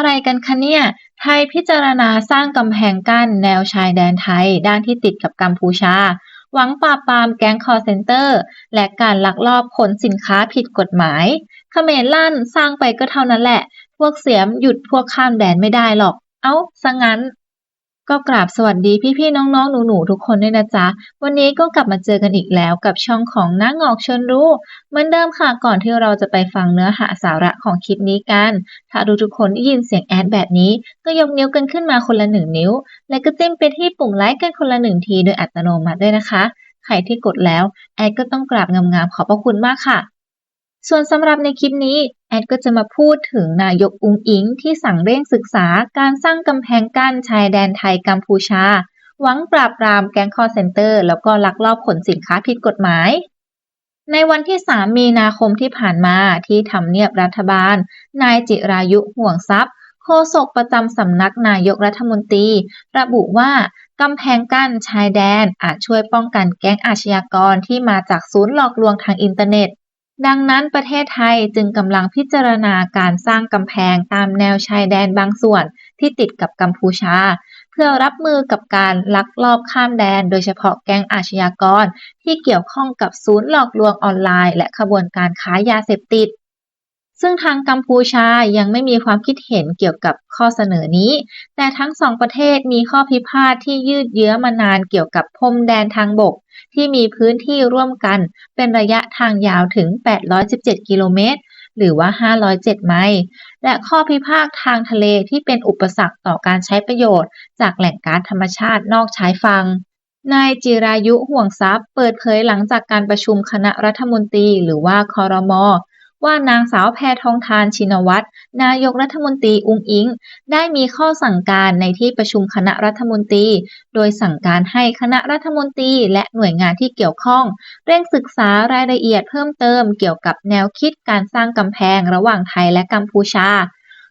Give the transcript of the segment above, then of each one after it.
อะไรกันคะเนี่ย ไทยพิจารณาสร้างกำแพงกั้นแนวชายแดนไทย ด้านที่ติดกับกัมพูชา หวังปราบปรามแก๊งคอร์เซนเตอร์ และการลักลอบขนสินค้าผิดกฎหมายเขมรลั่นสร้างไปก็เท่านั้นแหละ พวกเสียมหยุดพวกข้ามแดนไม่ได้หรอก เอ้าซะงั้น ก็กราบสวัสดีพี่ๆน้องๆหนูๆทุกคนด้วยนะจ๊ะ วันนี้ก็กลับมาเจอกันอีกแล้วกับช่องของน้างอกชนรู้ เหมือนเดิมค่ะก่อนที่เราจะไปฟังเนื้อหาสาระของคลิปนี้กัน ถ้าดูทุกคนได้ยินเสียงแอดแบบนี้ ก็ยกนิ้วกันขึ้นมาคนละหนึ่งนิ้ว และก็จิ้มไปที่ปุ่มไลค์กันคนละหนึ่งทีโดยอัตโนมัติด้วยนะคะ ใครที่กดแล้วแอดก็ต้องกราบงามๆขอบพระคุณมากค่ะ ส่วนสำหรับในคลิปนี้ แอดก็จะมาพูดถึงนายกอุงอิงที่สั่งเร่งศึกษาการสร้างกำแพงกั้นชายแดนไทยกัมพูชา หวังปราบปรามแก๊งคอเซนเตอร์ แล้วก็ลักลอบขนสินค้าผิดกฎหมาย ในวันที่ 3 มีนาคมที่ผ่านมาที่ทำเนียบรัฐบาล นายจิรายุห่วงทรัพย์โฆษกประจำสำนักนายกรัฐมนตรี ระบุว่ากำแพงกั้นชายแดนอาจช่วยป้องกันแก๊งอาชญากรที่มาจากศูนย์หลอกลวงทางอินเทอร์เน็ต ดังนั้นประเทศไทยจึงกำลังพิจารณาการสร้างกำแพงตามแนวชายแดนบางส่วนที่ติดกับกัมพูชา เพื่อรับมือกับการลักลอบข้ามแดน โดยเฉพาะแก๊งอาชญากร ที่เกี่ยวข้องกับศูนย์หลอกลวงออนไลน์ และขบวนการค้ายาเสพติด ซึ่งทางกัมพูชายังไม่มีความคิดเห็นเกี่ยวกับข้อเสนอนี้ แต่ทั้งสองประเทศมีข้อพิพาทที่ยืดเยื้อมานานเกี่ยวกับพรมแดนทางบก ที่มีพื้นที่ร่วมกัน เป็นระยะทางยาวถึง 817 กิโลเมตร หรือว่า 507 ไมล์ และข้อพิพาททางทะเลที่เป็นอุปสรรคต่อการใช้ประโยชน์ จากแหล่งก๊าซธรรมชาตินอกชายฝั่งนายจิรายุห่วงทรัพย์ เปิดเผยหลังจากการประชุมคณะรัฐมนตรี หรือว่าคอรมอ ว่านางสาวแพทองทานชินวัตรนายกรัฐมนตรีอุงอิง ได้มีข้อสั่งการในที่ประชุมคณะรัฐมนตรี โดยสั่งการให้คณะรัฐมนตรีและหน่วยงานที่เกี่ยวข้อง เร่งศึกษารายละเอียดเพิ่มเติมเกี่ยวกับแนวคิดการสร้างกำแพงระหว่างไทยและกัมพูชา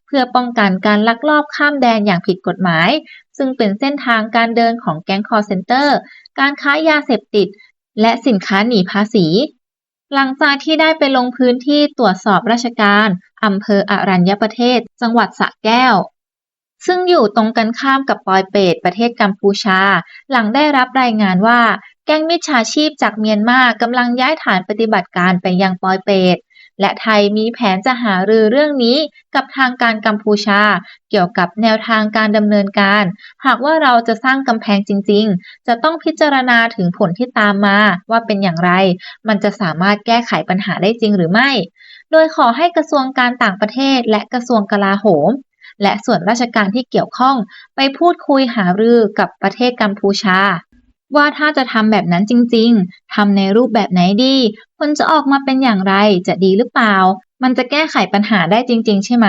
เพื่อป้องกันการลักลอบข้ามแดนอย่างผิดกฎหมาย ซึ่งเป็นเส้นทางการเดินของแก๊งคอร์เซนเตอร์ การค้ายาเสพติด และสินค้าหนีภาษี หลังจากที่ได้ไปลงพื้นที่ตรวจสอบราชการอำเภออรัญญประเทศ จังหวัดสระแก้ว ซึ่งอยู่ตรงกันข้ามกับปอยเปตประเทศกัมพูชา หลังได้รับรายงานว่า แก๊งมิจฉาชีพจากเมียนมากำลังย้ายฐานปฏิบัติการไปยังปอยเปต และไทยมีแผนจะหารือเรื่องนี้กับทางการกัมพูชา เกี่ยวกับแนวทางการดำเนินการ หากว่าเราจะสร้างกำแพงจริง ๆ จะต้องพิจารณาถึงผลที่ตามมาว่าเป็นอย่างไร มันจะสามารถแก้ไขปัญหาได้จริงหรือไม่ โดยขอให้กระทรวงการต่างประเทศ และกระทรวงกลาโหมและส่วนราชการที่เกี่ยวข้องไปพูดคุยหารือกับประเทศกัมพูชา ว่าถ้าจะทำแบบนั้นจริง ๆทำในรูปแบบไหนดี ผลจะออกมาเป็นอย่างไรจะดีหรือเปล่า มันจะแก้ไขปัญหาได้จริง ๆ ใช่ไหม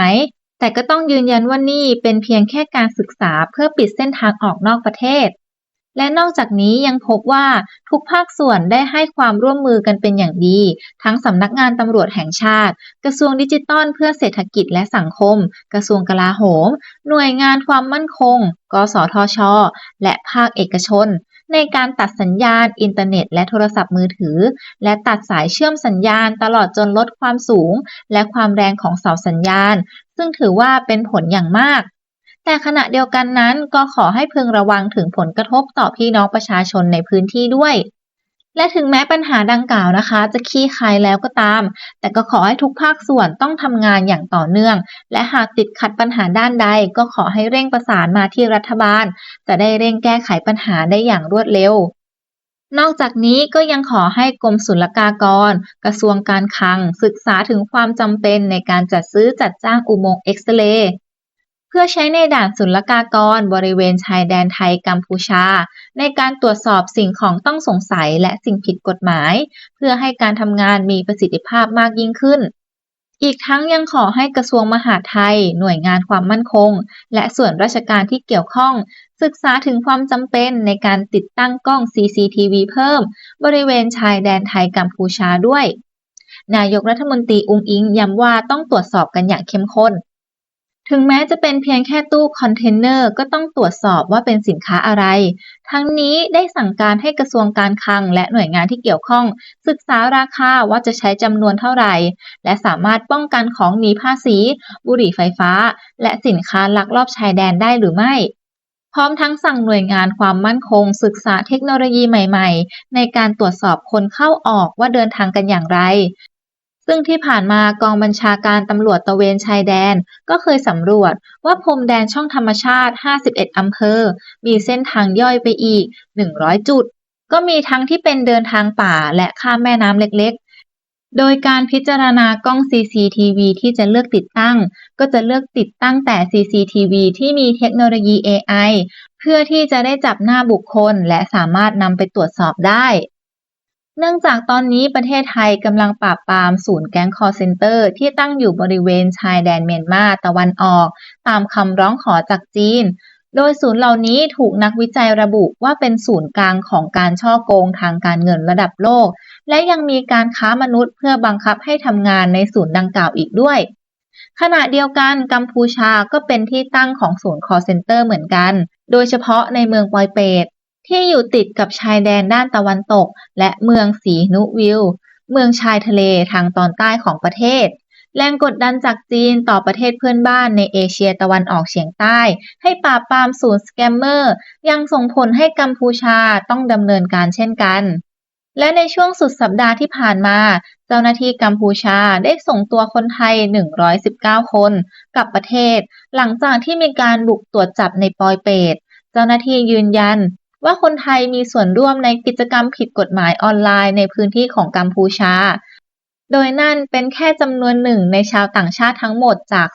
แต่ก็ต้องยืนยันว่านี่เป็นเพียงแค่การศึกษาเพื่อปิดเส้นทางออกนอกประเทศ และนอกจากนี้ยังพบว่าทุกภาคส่วนได้ให้ความร่วมมือกันเป็นอย่างดี ทั้งสำนักงานตำรวจแห่งชาติ กระทรวงดิจิทัลเพื่อเศรษฐกิจและสังคม กระทรวงกลาโหม หน่วยงานความมั่นคง กสทช และภาคเอกชน ในการตัดสัญญาณอินเทอร์เน็ต และโทรศัพท์มือถือ และตัดสายเชื่อมสัญญาณตลอดจนลดความสูง และความแรงของเสาสัญญาณ ซึ่งถือว่าเป็นผลอย่างมาก แต่ขณะเดียวกันนั้นก็ขอให้พึงระวังถึงผลกระทบต่อพี่น้องประชาชนในพื้นที่ด้วย และถึงแม้ปัญหาดังกล่าวนะคะ จะคลี่คลายแล้วก็ตาม แต่ก็ขอให้ทุกภาคส่วนต้องทำงานอย่างต่อเนื่อง และหากติดขัดปัญหาด้านใด ก็ขอให้เร่งประสานมาที่รัฐบาล จะได้เร่งแก้ไขปัญหาได้อย่างรวดเร็วนอกจากนี้ก็ยังขอให้กรมศุลกากร กระทรวงการคลัง ศึกษาถึงความจำเป็นในการจัดซื้อจัดจ้างอุโมงค์เอ็กซเรย์ เพื่อใช้ในด่านศุลกากรบริเวณชายแดนไทยกัมพูชา ในการตรวจสอบสิ่งของต้องสงสัยและสิ่งผิดกฎหมาย เพื่อให้การทำงานมีประสิทธิภาพมากยิ่งขึ้น อีกทั้งยังขอให้กระทรวงมหาดไทย หน่วยงานความมั่นคง และส่วนราชการที่เกี่ยวข้อง ศึกษาถึงความจำเป็นในการติดตั้งกล้อง CCTV เพิ่ม บริเวณชายแดนไทยกัมพูชาด้วย นายกรัฐมนตรีอุงอิงย้ำว่าต้องตรวจสอบกันอย่างเข้มข้น ถึงแม้จะเป็นเพียงแค่ตู้คอนเทนเนอร์ก็ต้องตรวจสอบว่าเป็นสินค้าอะไร ทั้งนี้ได้สั่งการให้กระทรวงการคลังและหน่วยงานที่เกี่ยวข้อง ศึกษาราคาว่าจะใช้จำนวนเท่าไหร่ และสามารถป้องกันของหนีภาษี บุหรี่ไฟฟ้า และสินค้าลักลอบชายแดนได้หรือไม่ พร้อมทั้งสั่งหน่วยงานความมั่นคง ศึกษาเทคโนโลยีใหม่ ๆ ในการตรวจสอบคนเข้าออกว่าเดินทางกันอย่างไร ซึ่งที่ผ่านมากองบัญชาการตำรวจตะเวนชายแดน ก็เคยสำรวจว่าพรมแดนช่องธรรมชาติ 51 อำเภอ มีเส้นทางย่อยไปอีก 100 จุด ก็มีทั้งที่เป็นเดินทางป่าและข้ามแม่น้ำเล็กๆ โดยการพิจารณากล้อง CCTV ที่จะเลือกติดตั้ง ก็จะเลือกติดตั้งแต่ CCTV ที่มีเทคโนโลยี AI เพื่อที่จะได้จับหน้าบุคคลและสามารถนำไปตรวจสอบได้ เนื่องจากตอนนี้ประเทศไทยกำลังปราบปรามศูนย์แก๊งคอร์เซนเตอร์ที่ตั้งอยู่บริเวณชายแดนเมียนมาตะวันออก ตามคำร้องขอจากจีน โดยศูนย์เหล่านี้ถูกนักวิจัยระบุว่าเป็นศูนย์กลางของการช่อโกงทางการเงินระดับโลก และยังมีการค้ามนุษย์เพื่อบังคับให้ทำงานในศูนย์ดังกล่าวอีกด้วย ขณะเดียวกันกัมพูชาก็เป็นที่ตั้งของศูนย์คอร์เซนเตอร์เหมือนกัน โดยเฉพาะในเมืองปอยเปต ที่อยู่ติดกับชายแดนด้านตะวันตก และเมืองสีนุวิล เมืองชายทะเลทางตอนใต้ของประเทศ แรงกดดันจากจีนต่อประเทศเพื่อนบ้านในเอเชียตะวันออกเฉียงใต้ ให้ปราบปรามศูนย์สแกมเมอร์ ยังส่งผลให้กัมพูชาต้องดำเนินการเช่นกันและในช่วงสุดสัปดาห์ที่ผ่านมา เจ้าหน้าที่กัมพูชาได้ส่งตัวคนไทย 119 คนกลับประเทศ หลังจากที่มีการบุกตรวจจับในปอยเปต เจ้าหน้าที่ยืนยัน ว่าคนไทยมีส่วนร่วมในกิจกรรมผิดกฎหมายออนไลน์ในพื้นที่ของกัมพูชา โดยนั่นเป็นแค่จำนวนหนึ่งในชาวต่างชาติทั้งหมดจาก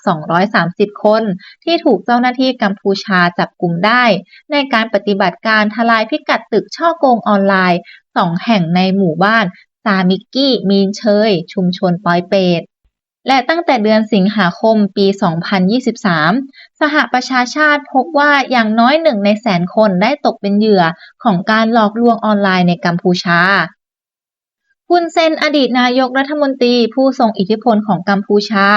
230 คน ที่ถูกเจ้าหน้าที่กัมพูชาจับกลุ่มได้ ในการปฏิบัติการทลายพิกัดตึกช่อโกงออนไลน์สองแห่งในหมู่บ้านซามิกกี้มีนเชย ชุมชนปอยเปต และตั้งแต่เดือนสิงหาคมปี 2023 สหประชาชาติพบว่าอย่างน้อยหนึ่งในแสนคนได้ตกเป็นเหยื่อของการหลอกลวงออนไลน์ในกัมพูชาฮุนเซนอดีตนายกรัฐมนตรีผู้ทรงอิทธิพลของกัมพูชา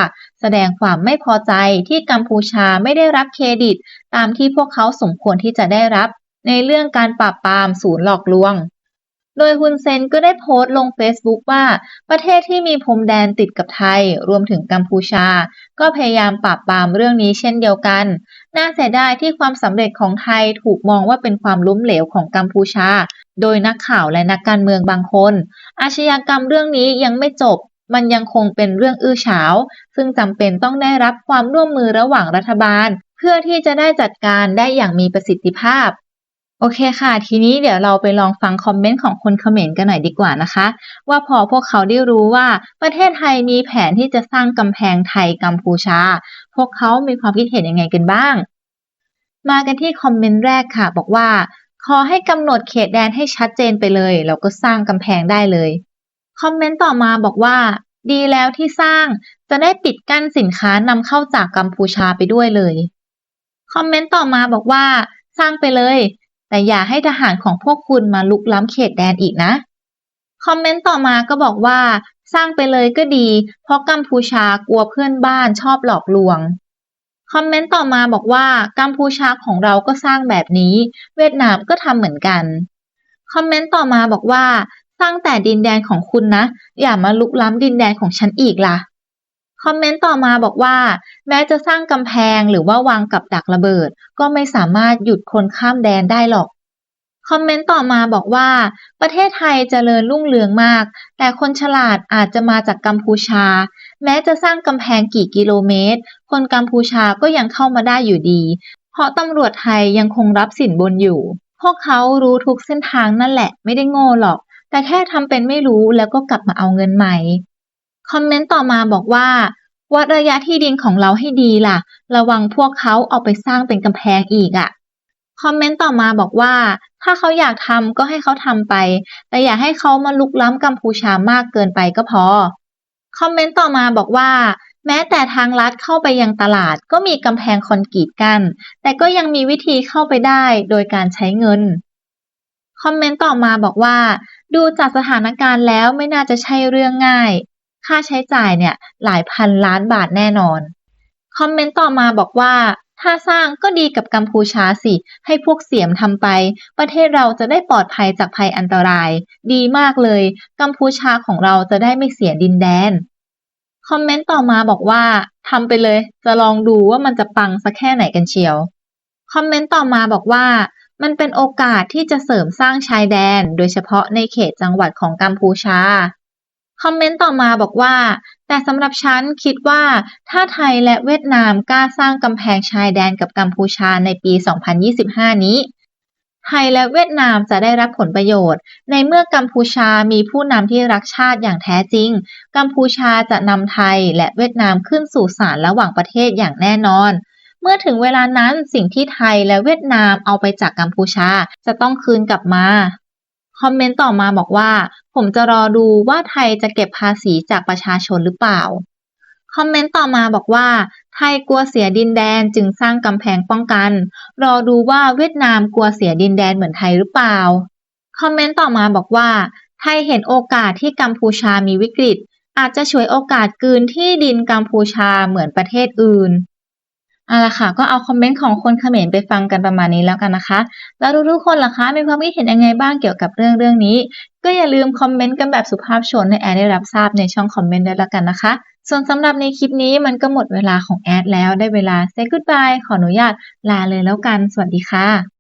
แสดงความไม่พอใจที่กัมพูชาไม่ได้รับเครดิต ตามที่พวกเขาสมควรที่จะได้รับ ในเรื่องการปราบปรามศูนย์หลอกลวง โดยฮุนเซนก็ได้โพสต์ลงเฟซบุ๊กว่า ประเทศที่มีพรมแดนติดกับไทย รวมถึงกัมพูชา ก็พยายามปราบปรามเรื่องนี้เช่นเดียวกัน น่าเสียดายที่ความสำเร็จของไทยถูกมองว่าเป็นความล้มเหลวของกัมพูชา โดยนักข่าวและนักการเมืองบางคน อาชญากรรมเรื่องนี้ยังไม่จบมันยังคงเป็นเรื่องอื้อฉาว ซึ่งจำเป็นต้องได้รับความร่วมมือระหว่างรัฐบาล เพื่อที่จะได้จัดการได้อย่างมีประสิทธิภาพ โอเคค่ะ ทีนี้เดี๋ยวเราไปลองฟังคอมเมนต์ของคนเขมรกันหน่อยดีกว่านะคะ ว่าพอพวกเขาได้รู้ว่าประเทศไทยมีแผนที่จะสร้างกำแพงไทยกัมพูชา พวกเขามีความคิดเห็นยังไงกันบ้าง มากันที่คอมเมนต์แรกค่ะ บอกว่า ขอให้กำหนดเขตแดนให้ชัดเจนไปเลยแล้วก็สร้างกำแพงได้เลย คอมเมนต์ต่อมาบอกว่า ดีแล้วที่สร้างจะได้ปิดกั้นสินค้านำเข้าจากกัมพูชาไปด้วยเลย คอมเมนต์ต่อมาบอกว่า สร้างไปเลย แต่อย่าให้ทหารของพวกคุณมาลุกล้ำเขตแดนอีกนะ คอมเมนต์ต่อมาก็บอกว่า สร้างไปเลยก็ดี เพราะกัมพูชากลัวเพื่อนบ้านชอบหลอกลวง คอมเมนต์ต่อมาบอกว่ากัมพูชาของเราก็สร้างแบบนี้ เวียดนามก็ทำเหมือนกัน คอมเมนต์ต่อมาบอกว่า สร้างแต่ดินแดนของคุณนะ อย่ามาลุกล้ำดินแดนของฉันอีกล่ะ คอมเมนต์ต่อมาบอกว่า แม้จะสร้างกำแพงหรือว่าวางกับดักระเบิด ก็ไม่สามารถหยุดคนข้ามแดนได้หรอกคอมเมนต์ต่อมาบอกว่า ประเทศไทยเจริญรุ่งเรืองมาก แต่คนฉลาดอาจจะมาจากกัมพูชา แม้จะสร้างกำแพงกี่กิโลเมตร คนกัมพูชาก็ยังเข้ามาได้อยู่ดี เพราะตำรวจไทยยังคงรับสินบนอยู่ พวกเขารู้ทุกเส้นทางนั่นแหละไม่ได้โง่หรอก แต่แค่ทำเป็นไม่รู้แล้วก็กลับมาเอาเงินใหม่ คอมเมนต์ต่อมาบอกว่า วัดระยะที่ดินของเราให้ดีล่ะ ระวังพวกเขาเอาไปสร้างเป็นกำแพงอีกอะ่ะคอมเมนต์ต่อมาบอกว่า ถ้าเขาอยากทำก็ให้เขาทำไป แต่อย่าให้เขามาลุกล้ำกัมพูชามากเกินไปก็พอ คอมเมนต์ต่อมาบอกว่า แม้แต่ทางลัดเข้าไปยังตลาดก็มีกำแพงคอนกรีตกัน้นแต่ก็ยังมีวิธีเข้าไปได้โดยการใช้เงิน คอมเมนต์ต่อมาบอกว่า ดูจากสถานการณ์แล้วไม่น่าจะใช่เรื่องง่าย ค่าใช้จ่ายเนี่ยหลายพันล้านบาทแน่นอน คอมเมนต์ต่อมาบอกว่า ถ้าสร้างก็ดีกับกัมพูชาสิ ให้พวกเสียมทำไป ประเทศเราจะได้ปลอดภัยจากภัยอันตราย ดีมากเลย กัมพูชาของเราจะได้ไม่เสียดินแดน คอมเมนต์ต่อมาบอกว่าทำไปเลย จะลองดูว่ามันจะปังสักแค่ไหนกันเชียว คอมเมนต์ต่อมาบอกว่ามันเป็นโอกาสที่จะเสริมสร้างชายแดน โดยเฉพาะในเขตจังหวัดของกัมพูชา คอมเมนต์ต่อมาบอกว่า แต่สำหรับฉันคิดว่าถ้าไทยและเวียดนามกล้าสร้างกำแพงชายแดนกับกัมพูชาในปี 2025 นี้ ไทยและเวียดนามจะได้รับผลประโยชน์ ในเมื่อกัมพูชามีผู้นำที่รักชาติอย่างแท้จริง กัมพูชาจะนำไทยและเวียดนามขึ้นสู่ศาลระหว่างประเทศอย่างแน่นอนเมื่อถึงเวลานั้นสิ่งที่ไทยและเวียดนามเอาไปจากกัมพูชาจะต้องคืนกลับมา คอมเมนต์ต่อมาบอกว่า ผมจะรอดูว่าไทยจะเก็บภาษีจากประชาชนหรือเปล่า คอมเมนต์ต่อมาบอกว่า ไทยกลัวเสียดินแดนจึงสร้างกำแพงป้องกัน รอดูว่าเวียดนามกลัวเสียดินแดนเหมือนไทยหรือเปล่า คอมเมนต์ต่อมาบอกว่า ไทยเห็นโอกาสที่กัมพูชามีวิกฤต อาจจะฉวยโอกาสกืนที่ดินกัมพูชาเหมือนประเทศอื่น เอาละค่ะ ก็เอาคอมเมนต์ของคนเขมรไปฟังกันประมาณนี้แล้วกันนะคะ แล้วทุกๆคนล่ะคะมีความคิดเห็นยังไงบ้างเกี่ยวกับเรื่องเรื่องนี้ ก็อย่าลืมคอมเมนต์กันแบบสุภาพชนให้แอดได้รับทราบในช่องคอมเมนต์ด้วยแล้วกันนะคะ ส่วนสำหรับในคลิปนี้มันก็หมดเวลาของแอดแล้วได้เวลา say goodbye ขออนุญาตลาเลยแล้วกัน สวัสดีค่ะ